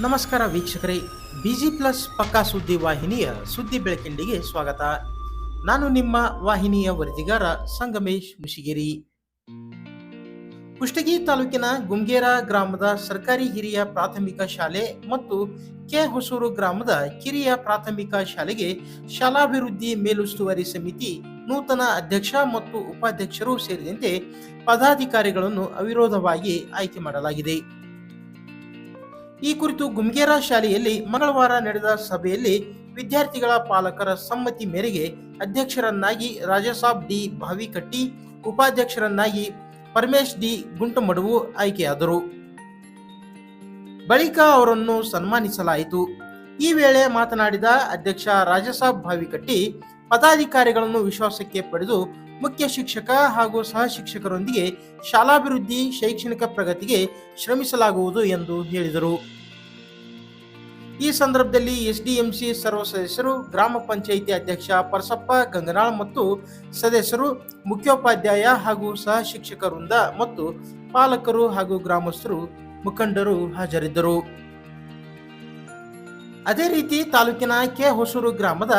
ನಮಸ್ಕಾರ ವೀಕ್ಷಕರೇ, busy plus ಪಕ್ಕಾ ಸುದ್ದಿ ವಾಹಿನಿಯ ಸುದ್ದಿ ಬೆಳಕಿಂಡಿಗೆ ಸ್ವಾಗತ. ನಾನು ನಿಮ್ಮ ವಾಹಿನಿಯ ವರದಿಗಾರ ಸಂಗಮೇಶ್ ಮುಷಿಗಿರಿ. ಕುಷ್ಟಗಿ ತಾಲೂಕಿನ ಗುಂಗೇರ ಗ್ರಾಮದ ಸರ್ಕಾರಿ ಹಿರಿಯ ಪ್ರಾಥಮಿಕ ಶಾಲೆ ಮತ್ತು ಕೆ ಹೊಸೂರು ಗ್ರಾಮದ ಕಿರಿಯ ಪ್ರಾಥಮಿಕ ಶಾಲೆಗೆ ಶಾಲಾಭಿವೃದ್ಧಿ ಮೇಲುಸ್ತುವಾರಿ ಸಮಿತಿ, ನೂತನ ಅಧ್ಯಕ್ಷ ಮತ್ತು ಉಪಾಧ್ಯಕ್ಷರು ಸೇರಿದಂತೆ ಪದಾಧಿಕಾರಿಗಳನ್ನು ಅವಿರೋಧವಾಗಿ ಆಯ್ಕೆ ಮಾಡಲಾಗಿದೆ. ಈ ಕುರಿತು ಗುಮ್ಗೇರ ಶಾಲೆಯಲ್ಲಿ ಮಂಗಳವಾರ ನಡೆದ ಸಭೆಯಲ್ಲಿ ವಿದ್ಯಾರ್ಥಿಗಳ ಪಾಲಕರ ಸಮ್ಮತಿ ಮೇರೆಗೆ ಅಧ್ಯಕ್ಷರನ್ನಾಗಿ ರಾಜಸಾಬ್ ಡಿ ಭಾವಿಕಟ್ಟಿ ಉಪಾಧ್ಯಕ್ಷರನ್ನಾಗಿ ಪರಮೇಶ್ ಡಿ ಗುಂಟಮಡುವು ಆಯ್ಕೆಯಾದರು. ಬಳಿಕ ಅವರನ್ನು ಸನ್ಮಾನಿಸಲಾಯಿತು. ಈ ವೇಳೆ ಮಾತನಾಡಿದ ಅಧ್ಯಕ್ಷ ರಾಜಸಾಬ್ ಭಾವಿಕಟ್ಟಿ ಪದಾಧಿಕಾರಿಗಳನ್ನು ವಿಶ್ವಾಸಕ್ಕೆ ಪಡೆದು ಮುಖ್ಯ ಶಿಕ್ಷಕ ಹಾಗೂ ಸಹ ಶಿಕ್ಷಕರೊಂದಿಗೆ ಶಾಲಾಭಿವೃದ್ಧಿ ಶೈಕ್ಷಣಿಕ ಪ್ರಗತಿಗೆ ಶ್ರಮಿಸಲಾಗುವುದು ಎಂದು ಹೇಳಿದರು. ಈ ಸಂದರ್ಭದಲ್ಲಿ ಎಸ್ಡಿಎಂಸಿ ಸರ್ವ ಸದಸ್ಯರು, ಗ್ರಾಮ ಪಂಚಾಯಿತಿ ಅಧ್ಯಕ್ಷ ಪರಸಪ್ಪ ಗಂಗನಾಳ್ ಮತ್ತು ಸದಸ್ಯರು, ಮುಖ್ಯೋಪಾಧ್ಯಾಯ ಹಾಗೂ ಸಹ ಶಿಕ್ಷಕ ವೃಂದ ಮತ್ತು ಪಾಲಕರು ಹಾಗೂ ಗ್ರಾಮಸ್ಥರು ಮುಖಂಡರು ಹಾಜರಿದ್ದರು. ಅದೇ ರೀತಿ ತಾಲೂಕಿನ ಕೆ ಹೊಸೂರು ಗ್ರಾಮದ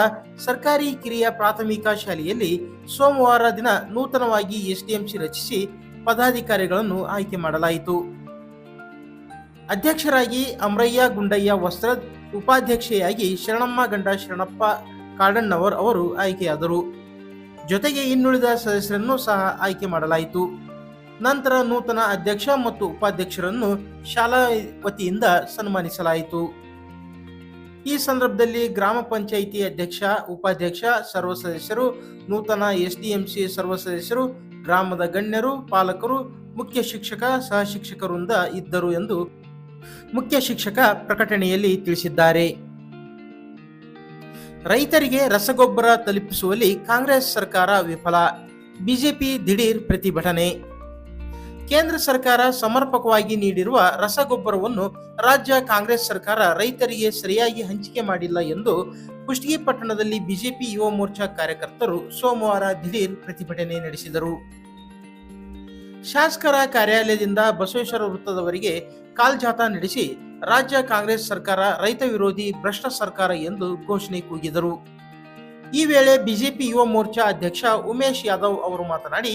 ಸರ್ಕಾರಿ ಕಿರಿಯ ಪ್ರಾಥಮಿಕ ಶಾಲೆಯಲ್ಲಿ ಸೋಮವಾರ ದಿನ ನೂತನವಾಗಿ ಎಸ್ಡಿಎಂಸಿ ರಚಿಸಿ ಪದಾಧಿಕಾರಿಗಳನ್ನು ಆಯ್ಕೆ ಮಾಡಲಾಯಿತು. ಅಧ್ಯಕ್ಷರಾಗಿ ಅಮ್ರಯ್ಯ ಗುಂಡಯ್ಯ ವಸ್ತ್ರದ್ ಉಪಾಧ್ಯಕ್ಷೆಯಾಗಿ ಶರಣಮ್ಮ ಗಂಡ ಶರಣಪ್ಪ ಕಾಡಣ್ಣವರ್ ಅವರು ಆಯ್ಕೆಯಾದರು. ಜೊತೆಗೆ ಇನ್ನುಳಿದ ಸದಸ್ಯರನ್ನು ಸಹ ಆಯ್ಕೆ ಮಾಡಲಾಯಿತು. ನಂತರ ನೂತನ ಅಧ್ಯಕ್ಷ ಮತ್ತು ಉಪಾಧ್ಯಕ್ಷರನ್ನು ಶಾಲಾ ವತಿಯಿಂದ ಸನ್ಮಾನಿಸಲಾಯಿತು. ಈ ಸಂದರ್ಭದಲ್ಲಿ ಗ್ರಾಮ ಪಂಚಾಯಿತಿ ಅಧ್ಯಕ್ಷ, ಉಪಾಧ್ಯಕ್ಷ, ಸರ್ವ ಸದಸ್ಯರು, ನೂತನ ಎಸ್ಡಿಎಂಸಿ ಸರ್ವ ಸದಸ್ಯರು, ಗ್ರಾಮದ ಗಣ್ಯರು, ಪಾಲಕರು, ಮುಖ್ಯ ಶಿಕ್ಷಕ, ಸಹ ಶಿಕ್ಷಕರಿಂದ ಇದ್ದರು ಎಂದು ಮುಖ್ಯ ಶಿಕ್ಷಕ ಪ್ರಕಟಣೆಯಲ್ಲಿ ತಿಳಿಸಿದ್ದಾರೆ. ರೈತರಿಗೆ ರಸಗೊಬ್ಬರ ತಲುಪಿಸುವಲ್ಲಿ ಕಾಂಗ್ರೆಸ್ ಸರ್ಕಾರ ವಿಫಲ, ಬಿಜೆಪಿ ದಿಢೀರ್ ಪ್ರತಿಭಟನೆ. ಕೇಂದ್ರ ಸರ್ಕಾರ ಸಮರ್ಪಕವಾಗಿ ನೀಡಿರುವ ರಸಗೊಬ್ಬರವನ್ನು ರಾಜ್ಯ ಕಾಂಗ್ರೆಸ್ ಸರ್ಕಾರ ರೈತರಿಗೆ ಸರಿಯಾಗಿ ಹಂಚಿಕೆ ಮಾಡಿಲ್ಲ ಎಂದು ಕುಷ್ಟಗಿ ಪಟ್ಟಣದಲ್ಲಿ ಬಿಜೆಪಿ ಯುವ ಮೋರ್ಚಾ ಕಾರ್ಯಕರ್ತರು ಸೋಮವಾರ ದಿಢೀರ್ ಪ್ರತಿಭಟನೆ ನಡೆಸಿದರು. ಶಾಸಕರ ಕಾರ್ಯಾಲಯದಿಂದ ಬಸವೇಶ್ವರ ವೃತ್ತದವರೆಗೆ ಕಾಲ್ಜಾಥಾ ನಡೆಸಿ ರಾಜ್ಯ ಕಾಂಗ್ರೆಸ್ ಸರ್ಕಾರ ರೈತ ವಿರೋಧಿ ಭ್ರಷ್ಟ ಸರ್ಕಾರ ಎಂದು ಘೋಷಣೆ ಕೂಗಿದರು. ಈ ವೇಳೆ ಬಿಜೆಪಿ ಯುವ ಮೋರ್ಚಾ ಅಧ್ಯಕ್ಷ ಉಮೇಶ್ ಯಾದವ್ ಅವರು ಮಾತನಾಡಿ,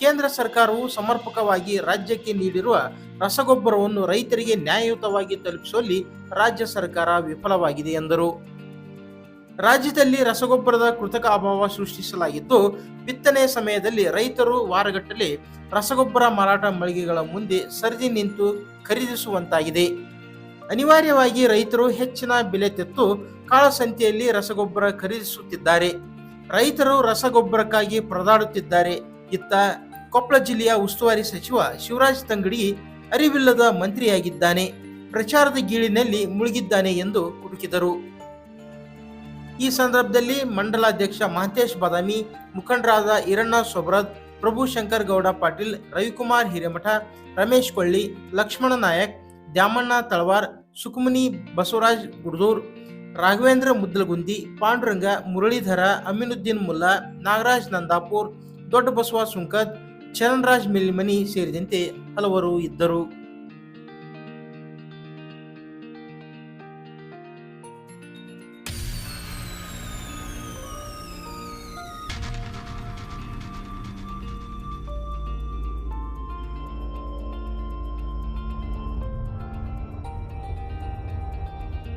ಕೇಂದ್ರ ಸರ್ಕಾರವು ಸಮರ್ಪಕವಾಗಿ ರಾಜ್ಯಕ್ಕೆ ನೀಡಿರುವ ರಸಗೊಬ್ಬರವನ್ನು ರೈತರಿಗೆ ನ್ಯಾಯಯುತವಾಗಿ ತಲುಪಿಸುವಲ್ಲಿ ರಾಜ್ಯ ಸರ್ಕಾರ ವಿಫಲವಾಗಿದೆ ಎಂದರು. ರಾಜ್ಯದಲ್ಲಿ ರಸಗೊಬ್ಬರದ ಕೃತಕ ಅಭಾವ ಸೃಷ್ಟಿಸಲಾಗಿದ್ದು, ಬಿತ್ತನೆ ಸಮಯದಲ್ಲಿ ರೈತರು ವಾರಗಟ್ಟಲೆ ರಸಗೊಬ್ಬರ ಮಾರಾಟ ಮಳಿಗೆಗಳ ಮುಂದೆ ಸರಿದಿ ನಿಂತು ಖರೀದಿಸುವಂತಾಗಿದೆ. ಅನಿವಾರ್ಯವಾಗಿ ರೈತರು ಹೆಚ್ಚಿನ ಬೆಲೆ ತೆತ್ತು ಕಾಳಸಂತೆಯಲ್ಲಿ ರಸಗೊಬ್ಬರ ಖರೀದಿಸುತ್ತಿದ್ದಾರೆ. ರೈತರು ರಸಗೊಬ್ಬರಕ್ಕಾಗಿ ಪರದಾಡುತ್ತಿದ್ದಾರೆ. ಇತ್ತ ಕೊಪ್ಪಳ ಜಿಲ್ಲೆಯ ಉಸ್ತುವಾರಿ ಸಚಿವ ಶಿವರಾಜ್ ತಂಗಡಿ ಅರಿವಿಲ್ಲದ ಮಂತ್ರಿಯಾಗಿದ್ದಾನೆ. ಪ್ರಚಾರದ ಗೀಳಿನಲ್ಲಿ ಮುಳುಗಿದ್ದಾನೆ ಎಂದು ಕುಟುಕಿದರು ಈ ಸಂದರ್ಭದಲ್ಲಿ ಮಂಡಲಾಧ್ಯಕ್ಷ ಮಹಂತೇಶ್ ಬಾದಾಮಿ, ಮುಖಂಡರಾದ ಈರಣ್ಣ ಸೊಬ್ರದ್ ಪ್ರಭು ಶಂಕರ್ ಗೌಡ ಪಾಟೀಲ್, ರವಿಕುಮಾರ್ ಹಿರೇಮಠ, ರಮೇಶ್ ಕೊಳ್ಳಿ, ಲಕ್ಷ್ಮಣ ನಾಯಕ್ ದ್ಯಾಮಣ್ಣ ತಳವಾರ್, ಸುಕುಮನಿ ಬಸವರಾಜ್ ಗುಡ್ದೂರ್ ರಾಘವೇಂದ್ರ ಮುದ್ದಲಗುಂದಿ, ಪಾಂಡುರಂಗ ಮುರಳೀಧರ, ಅಮೀನುದ್ದೀನ್ ಮುಲ್ಲಾ, ನಾಗರಾಜ್ ನಂದಾಪುರ್, ದೊಡ್ಡ ಬಸವ ಸುಂಕದ್, ಚರಣರಾಜ್ ಮಿಲ್ಮನಿ ಸೇರಿದಂತೆ ಹಲವರು ಇದ್ದರು.